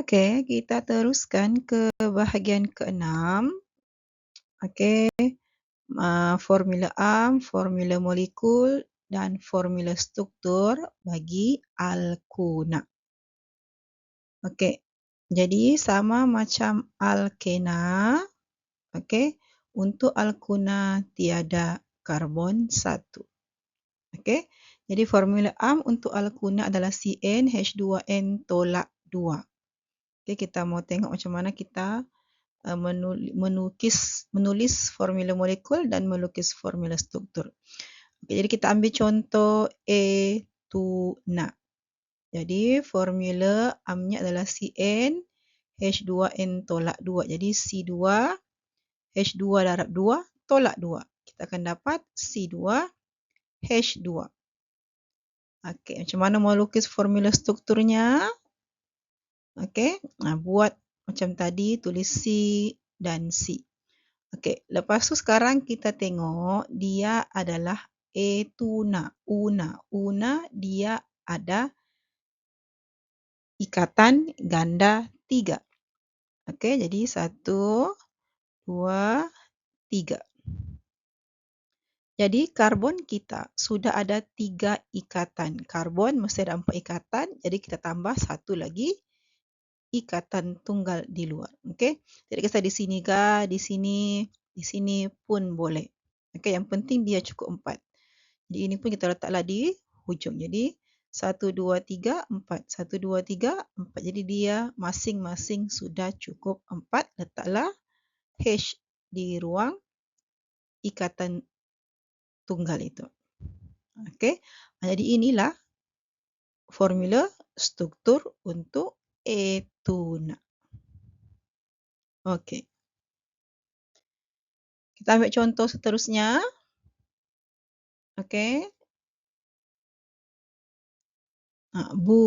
Okey, kita teruskan ke bahagian keenam. Okey, uh, formula am, formula molekul dan formula struktur bagi alkuna. Okey, jadi sama macam alkena, okey, untuk alkuna tiada karbon satu. Okey, jadi formula am untuk alkuna adalah CnH2n tolak 2. Okay, kita mau tengok macam mana kita uh, menukis, menulis formula molekul dan melukis formula struktur. Okay, jadi kita ambil contoh A tuna. Jadi formula amnya adalah Cn H2n tolak 2. Jadi C2 H2 darab 2 tolak 2. Kita akan dapat C2 H2. Okey, macam mana mau lukis formula strukturnya? Okey, nah, buat macam tadi tulis C dan C. Okey, lepas tu sekarang kita tengok dia adalah A tuna, una. Una dia ada ikatan ganda tiga. Okey, jadi satu, dua, tiga. Jadi karbon kita sudah ada tiga ikatan. Karbon mesti ada empat ikatan, jadi kita tambah satu lagi ikatan tunggal di luar. Okey. Jadi kita di sini ga, di sini, di sini pun boleh. Okey, yang penting dia cukup empat. Jadi ini pun kita letaklah di hujung. Jadi satu, dua, tiga, empat. Satu, dua, tiga, empat. Jadi dia masing-masing sudah cukup empat. Letaklah H di ruang ikatan tunggal itu. Okey. Jadi inilah formula struktur untuk etuna. Okey. Kita ambil contoh seterusnya. Okey. Ha, bu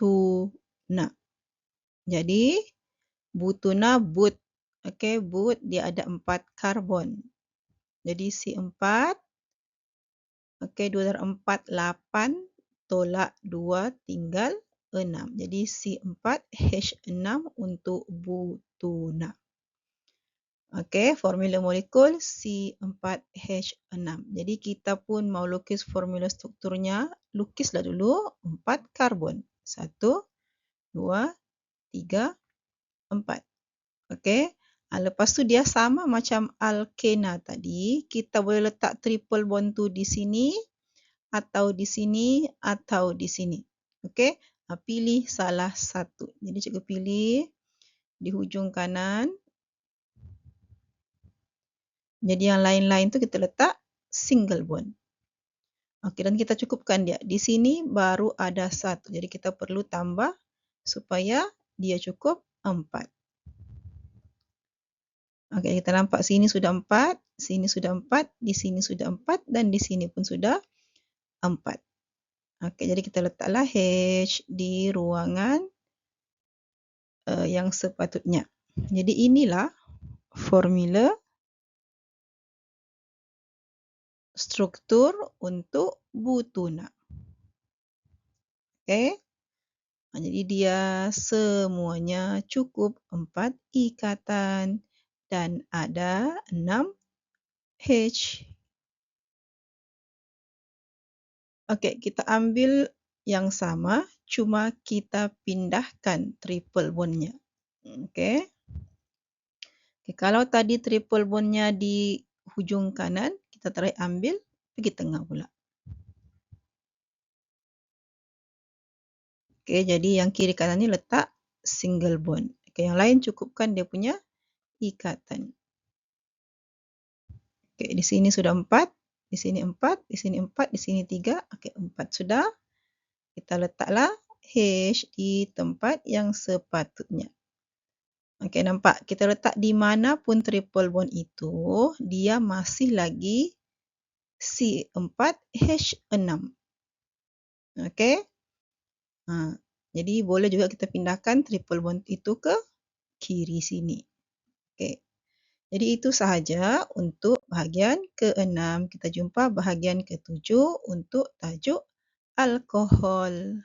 tu na. Jadi butuna but. Okey, but dia ada empat karbon. Jadi si empat. Okey, dua dari empat, lapan. Tolak dua, tinggal 6. Jadi C4H6 untuk butuna. Okey, formula molekul C4H6. Jadi kita pun mau lukis formula strukturnya, lukislah dulu 4 karbon. 1 2 3 4. Okey. Ha, lepas tu dia sama macam alkena tadi, kita boleh letak triple bond tu di sini atau di sini atau di sini. Okey. Pilih salah satu. Jadi cikgu pilih di hujung kanan. Jadi yang lain-lain tu kita letak single bond. Okey dan kita cukupkan dia. Di sini baru ada satu. Jadi kita perlu tambah supaya dia cukup empat. Okey kita nampak sini sudah empat. Sini sudah empat. Di sini sudah empat. Dan di sini pun sudah empat. Okey, jadi kita letaklah H di ruangan uh, yang sepatutnya. Jadi inilah formula struktur untuk butuna. Okey. Jadi dia semuanya cukup empat ikatan dan ada enam H Okey, kita ambil yang sama, cuma kita pindahkan triple bondnya. Okey. Okay, kalau tadi triple bondnya di hujung kanan, kita try ambil pergi tengah pula. Okey, jadi yang kiri kanan ni letak single bond. Okey, yang lain cukupkan dia punya ikatan. Okey, di sini sudah empat. Di sini empat, di sini empat, di sini tiga. Okey, empat sudah. Kita letaklah H di tempat yang sepatutnya. Okey, nampak? Kita letak di mana pun triple bond itu, dia masih lagi C4H6. Okey. Ha, jadi boleh juga kita pindahkan triple bond itu ke kiri sini. Jadi itu sahaja untuk bahagian ke-6. Kita jumpa bahagian ke-7 untuk tajuk alkohol.